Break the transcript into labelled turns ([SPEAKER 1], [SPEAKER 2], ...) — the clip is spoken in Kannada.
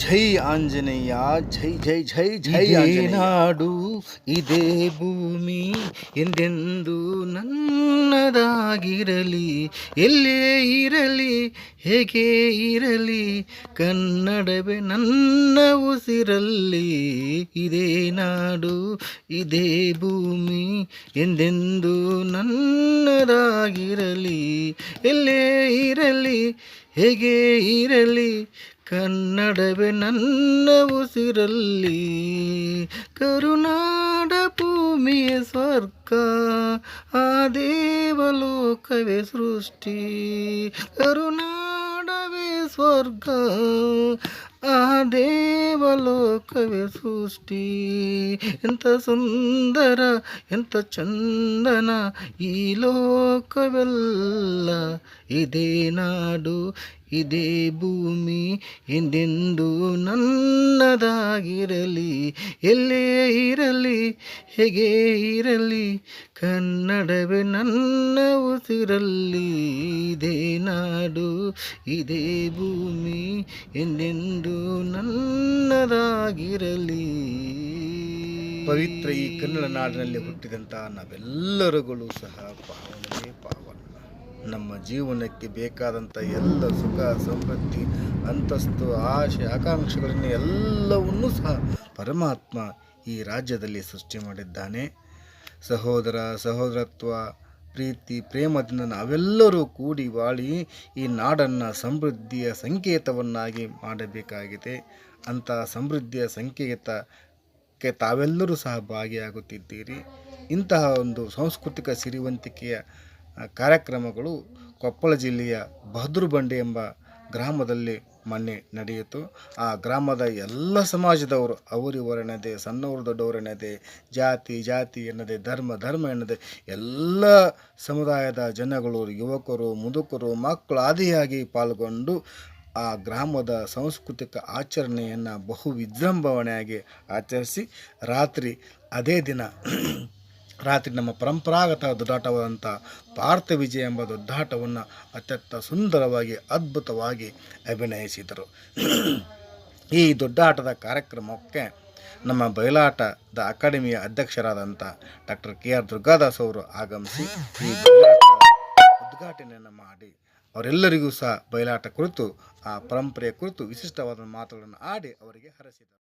[SPEAKER 1] ಜೈ ಆಂಜನೇಯ ಜೈ ಜೈ ಜೈ ಜೈ
[SPEAKER 2] ನಾಡು ಇದೇ ಭೂಮಿ ಎಂದೆಂದು ನನ್ನದಾಗಿರಲಿ ಎಲ್ಲೇ ಇರಲಿ ಹೇಗೆ ಇರಲಿ ಕನ್ನಡವೇ ನನ್ನ ಉಸಿರಲ್ಲಿ. ಇದೇ ನಾಡು ಇದೇ ಭೂಮಿ ಎಂದೆಂದು ನನ್ನದಾಗಿರಲಿ ಎಲ್ಲೇ ಇರಲಿ ಹೇಗೆ ಇರಲಿ ಕನ್ನಡವೇ ನನ್ನ ಉಸಿರಲ್ಲಿ. ಕರುನಾಡ ಭೂಮಿಯ ಸ್ವರ್ಗ, ಆ ದೇವಲೋಕವೇ ಸೃಷ್ಟಿ. ಕರುನಾಡವೇ ಸ್ವರ್ಗ, ಆ ದೇವಲೋಕವೇ ಸೃಷ್ಟಿ. ಎಂಥ ಸುಂದರ, ಎಂಥ ಚಂದನ ಈ ಲೋಕವೆಲ್ಲ. ಇದೇ ನಾಡು ಇದೇ ಭೂಮಿ ಎಂದೆಂದು ನನ್ನದಾಗಿರಲಿ, ಎಲ್ಲೇ ಇರಲಿ, ಹೇಗೆ ಇರಲಿ, ಕನ್ನಡವೇ ನನ್ನ ಉಸಿರಲ್ಲಿ. ಇದೇ ನಾಡು, ಇದೇ ಭೂಮಿ ಎಂದೆಂದು ನನ್ನದಾಗಿರಲಿ.
[SPEAKER 1] ಪವಿತ್ರ ಈ ಕನ್ನಡ ನಾಡಿನಲ್ಲಿ ಹುಟ್ಟಿದಂಥ ನಾವೆಲ್ಲರುಗಳು ಸಹ ಪಾವನೆ ಪಾವನ. ನಮ್ಮ ಜೀವನಕ್ಕೆ ಬೇಕಾದಂಥ ಎಲ್ಲ ಸುಖ ಸಮೃದ್ಧಿ ಅಂತಸ್ತು, ಆಶೆ, ಆಕಾಂಕ್ಷೆಗಳನ್ನು ಎಲ್ಲವನ್ನೂ ಸಹ ಪರಮಾತ್ಮ ಈ ರಾಜ್ಯದಲ್ಲಿ ಸೃಷ್ಟಿ ಮಾಡಿದ್ದಾನೆ. ಸಹೋದರ, ಸಹೋದರತ್ವ, ಪ್ರೀತಿ, ಪ್ರೇಮದಿಂದ ನಾವೆಲ್ಲರೂ ಕೂಡಿ ಬಾಳಿ ಈ ನಾಡನ್ನು ಸಮೃದ್ಧಿಯ ಸಂಕೇತವನ್ನಾಗಿ ಮಾಡಬೇಕಾಗಿದೆ. ಅಂಥ ಸಮೃದ್ಧಿಯ ಸಂಕೇತಕ್ಕೆ ತಾವೆಲ್ಲರೂ ಸಹ ಭಾಗಿಯಾಗುತ್ತಿದ್ದೀರಿ. ಇಂತಹ ಒಂದು ಸಾಂಸ್ಕೃತಿಕ ಸಿರಿವಂತಿಕೆಯ ಕಾರ್ಯಕ್ರಮಗಳು ಕೊಪ್ಪಳ ಜಿಲ್ಲೆಯ ಬಹದ್ದೂರು ಬಂಡೆ ಎಂಬ ಗ್ರಾಮದಲ್ಲಿ ಮೊನ್ನೆ ನಡೆಯಿತು. ಆ ಗ್ರಾಮದ ಎಲ್ಲ ಸಮಾಜದವರು ಅವರಿವರೆಣದೆ ಸಣ್ಣವರು ದೊಡ್ಡವರು ಜಾತಿ ಜಾತಿ ಎನ್ನದೆ, ಧರ್ಮ ಧರ್ಮ ಎನ್ನದೆ, ಎಲ್ಲ ಸಮುದಾಯದ ಜನಗಳು, ಯುವಕರು, ಮುದುಕರು, ಮಕ್ಕಳು ಆದಿಯಾಗಿ ಪಾಲ್ಗೊಂಡು ಆ ಗ್ರಾಮದ ಸಾಂಸ್ಕೃತಿಕ ಆಚರಣೆಯನ್ನು ಬಹು ವಿಜೃಂಭಣೆಯಾಗಿ ಆಚರಿಸಿ ರಾತ್ರಿ ಅದೇ ದಿನ ರಾತ್ರಿ ನಮ್ಮ ಪರಂಪರಾಗತ ದೊಡ್ಡಾಟವಾದಂಥ ಪಾರ್ಥ ವಿಜಯ ಎಂಬ ದೊಡ್ಡಾಟವನ್ನು ಅತ್ಯಂತ ಸುಂದರವಾಗಿ, ಅದ್ಭುತವಾಗಿ ಅಭಿನಯಿಸಿದರು. ಈ ದೊಡ್ಡಾಟದ ಕಾರ್ಯಕ್ರಮಕ್ಕೆ ನಮ್ಮ ಬಯಲಾಟದ ಅಕಾಡೆಮಿಯ ಅಧ್ಯಕ್ಷರಾದಂಥ ಡಾಕ್ಟರ್ ಕೆ ಆರ್ ದುರ್ಗಾದಾಸ್ ಅವರು ಆಗಮಿಸಿ ಈ ಉದ್ಘಾಟನೆಯನ್ನು ಮಾಡಿ, ಅವರೆಲ್ಲರಿಗೂ ಸಹ ಬಯಲಾಟ ಕುರಿತು, ಆ ಪರಂಪರೆಯ ಕುರಿತು ವಿಶಿಷ್ಟವಾದ ಮಾತುಗಳನ್ನು ಆಡಿ ಅವರಿಗೆ ಹರಸಿದರು.